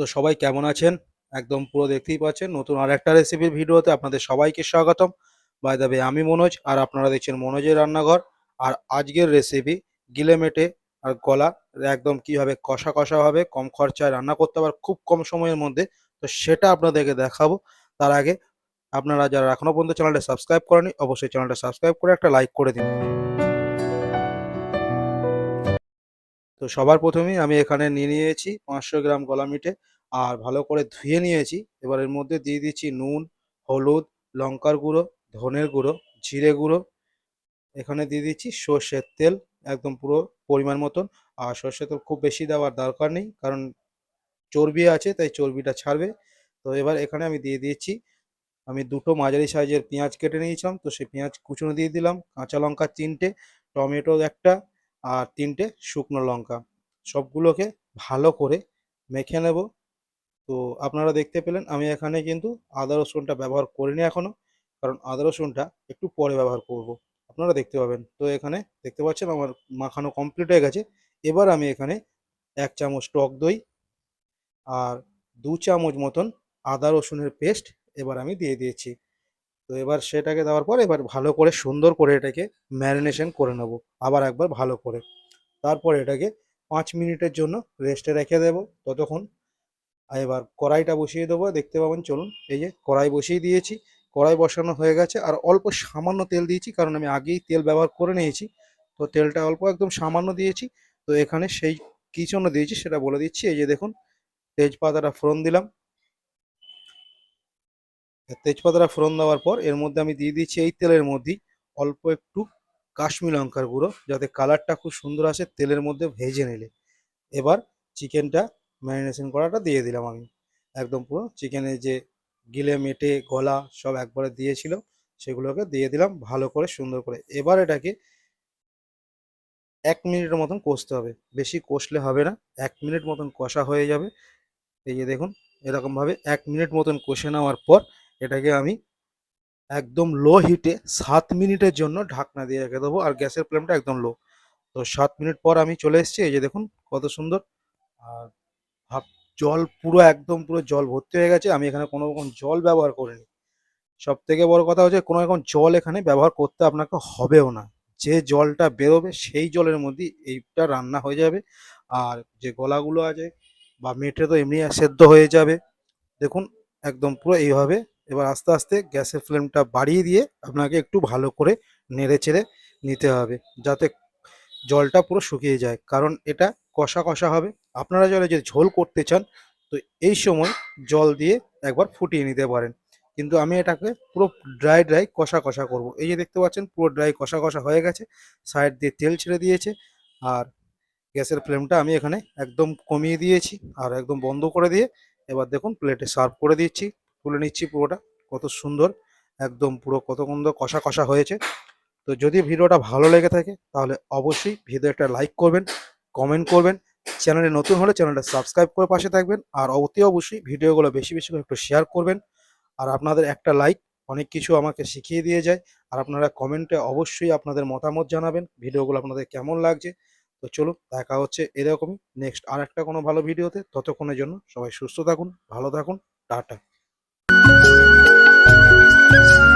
তো সবাই কেমন আছেন? একদম পুরো দেখতেই পাচ্ছেন, নতুন আর একটা রেসিপির ভিডিওতে আপনাদের সবাইকে স্বাগতম। বাই ওয়ে আমি মনোজ আর আপনারা দেখছেন মনোজের রান্নাঘর। আর আজকের রেসিপি গিলে মেটে আর গলা একদম কীভাবে কষা কষা হবে, কম খরচায় রান্না করতে পার খুব কম সময়ের মধ্যে, তো সেটা আপনাদেরকে দেখাবো। তার আগে আপনারা যারা এখনও পর্যন্ত চ্যানেলটা সাবস্ক্রাইব করেনি অবশ্যই চ্যানেলটা সাবস্ক্রাইব করে একটা লাইক করে দিন। তো সবার প্রথমেই আমি এখানে নিয়ে নিয়েছি পাঁচশো গ্রাম গলা মিটে আর ভালো করে ধুয়ে নিয়েছি। এবার এর মধ্যে দিয়ে দিচ্ছি নুন, হলুদ, লঙ্কার গুঁড়ো, ধনের গুঁড়ো, জিরে গুঁড়ো। এখানে দিয়ে দিচ্ছি সর্ষের তেল, একদম পুরো পরিমাণ মতন। আর সর্ষের তেল খুব বেশি দেওয়ার দরকার নেই কারণ চর্বি আছে তাই চর্বিটা ছাড়বে। তো এবার এখানে আমি দিয়ে দিয়েছি আমি দুটো মাঝারি সাইজের পেঁয়াজ কেটে নিয়েছিলাম। তো সেই পেঁয়াজ কুচুনো দিয়ে দিলাম, কাঁচা লঙ্কা তিনটে, টমেটো একটা আর তিনটে শুকনো লঙ্কা। সবগুলোকে ভালো করে মেখে নেব। তো আপনারা দেখতে পেলেন, আমি এখানে কিন্তু আদা রসুনটা ব্যবহার করিনি এখনও, কারণ আদা রসুনটা একটু পরে ব্যবহার করব। আপনারা দেখতে পাবেন। তো এখানে দেখতে পাচ্ছেন আমার মাখানো কমপ্লিট হয়ে গেছে। এবার আমি এখানে এক চামচ টক দই আর দু চামচ মতন আদা রসুনের পেস্ট এবার আমি দিয়ে দিয়েছি। তো এবার সেটাকে দেওয়ার পর এবার ভালো করে সুন্দর করে এটাকে ম্যারিনেশন করে নেব। আবার একবার ভালো করে। তারপর এটাকে পাঁচ মিনিটের জন্য রেস্টে রেখে দেব। ততক্ষণ এবার কড়াইটা বসিয়ে দেবো। দেখতে পাবেন, চলুন, এই যে কড়াই বসিয়ে দিয়েছি। কড়াই বসানো হয়ে গেছে। আর অল্প সামান্য তেল দিয়েছি, কারণ আমি আগেই তেল ব্যবহার করে নিয়েছি। তো তেলটা অল্প একদম সামান্য দিয়েছি। তো এখানে সেই কী জন্য দিয়েছি সেটা বলে দিচ্ছি। এই যে দেখুন, তেজপাতাটা ফোড়ন দিলাম। তেজপাতাটা ফোড়ন দেওয়ার পর এর মধ্যে আমি দিয়ে দিচ্ছি এই তেলের মধ্যেই অল্প একটু কাশ্মীর লঙ্কার গুঁড়ো, যাতে কালারটা খুব সুন্দর আসে, তেলের মধ্যে ভেজে নিলে। এবার চিকেনটা ম্যারিনেশন করাটা দিয়ে দিলাম আমি। একদম পুরো চিকেনের যে গিলে, মেটে, গলা সব একবারে দিয়েছিল, সেগুলোকে দিয়ে দিলাম ভালো করে, সুন্দর করে। এবার এটাকে এক মিনিটের মতন কষতে হবে। বেশি কষলে হবে না, এক মিনিট মতন কষা হয়ে যাবে। এই যে দেখুন, এরকমভাবে এক মিনিট মতন কষে নেওয়ার পর এটাকে আমি একদম লো হিটে সাত মিনিটের জন্য ঢাকনা দিয়ে রেখে দেবো আর গ্যাসের ফ্লেমটা একদম লো তো সাত মিনিট পর আমি চলে এসেছি, এই যে দেখুন কত সুন্দর। আর ভাব, জল পুরো একদম পুরো জল ভর্তি হয়ে গেছে, আমি এখানে কোনো রকম জল ব্যবহার করিনি। সব থেকে বড় কথা হচ্ছে কোনো রকম জল এখানে ব্যবহার করতে আপনাকে হবেও না। যে জলটা বেরোবে সেই জলের মধ্যেই এইটা রান্না হয়ে যাবে। আর যে গলাগুলো আছে বা মেটে তো এমনি সেদ্ধ হয়ে যাবে। দেখুন, একদম পুরো এইভাবে এবার আস্তে আস্তে গ্যাসের ফ্লেমটা বাড়িয়ে দিয়ে আপনাকে একটু ভালো করে নেড়ে চেড়ে নিতে হবে, যাতে জলটা পুরো শুকিয়ে যায়। কারণ এটা কষা কষা হবে। আপনারা যদি যদি ঝোল করতে চান, তো এই সময় জল দিয়ে একবার ফুটিয়ে নিতে পারেন। কিন্তু আমি এটাকে পুরো ড্রাই ড্রাই কষা কষা করব। এই যে দেখতে পাচ্ছেন, পুরো ড্রাই কষা কষা হয়ে গেছে। সাইড দিয়ে তেল ছেড়ে দিয়েছে। আর গ্যাসের ফ্লেমটা আমি এখানে একদম কমিয়ে দিয়েছি। আর একদম বন্ধ করে দিয়ে এবার দেখুন, প্লেটে সার্ভ করে দিচ্ছি। তুলে নিচ্ছি পুরোটা। কত সুন্দর, একদম পুরো কত সুন্দর কষা কষা হয়েছে। তো যদি ভিডিওটা ভালো লেগে থাকে, তাহলে অবশ্যই ভিডিও একটা লাইক করবেন কমেন্ট করবেন। চ্যানেলে নতুন হলে চ্যানেলটা সাবস্ক্রাইব করে পাশে থাকবেন। আর অতি অবশ্যই ভিডিওগুলো বেশি বেশি করে একটু শেয়ার করবেন। আর আপনাদের একটা লাইক অনেক কিছু আমাকে শিখিয়ে দিয়ে যায়। আর আপনারা কমেন্টে অবশ্যই আপনাদের মতামত জানাবেন, ভিডিওগুলো আপনাদের কেমন লাগছে। তো চলুন, দেখা হচ্ছে এরকমই নেক্সট আর একটা কোনো ভালো ভিডিওতে। ততক্ষণের জন্য সবাই সুস্থ থাকুন, ভালো থাকুন, টাটা। Thank you.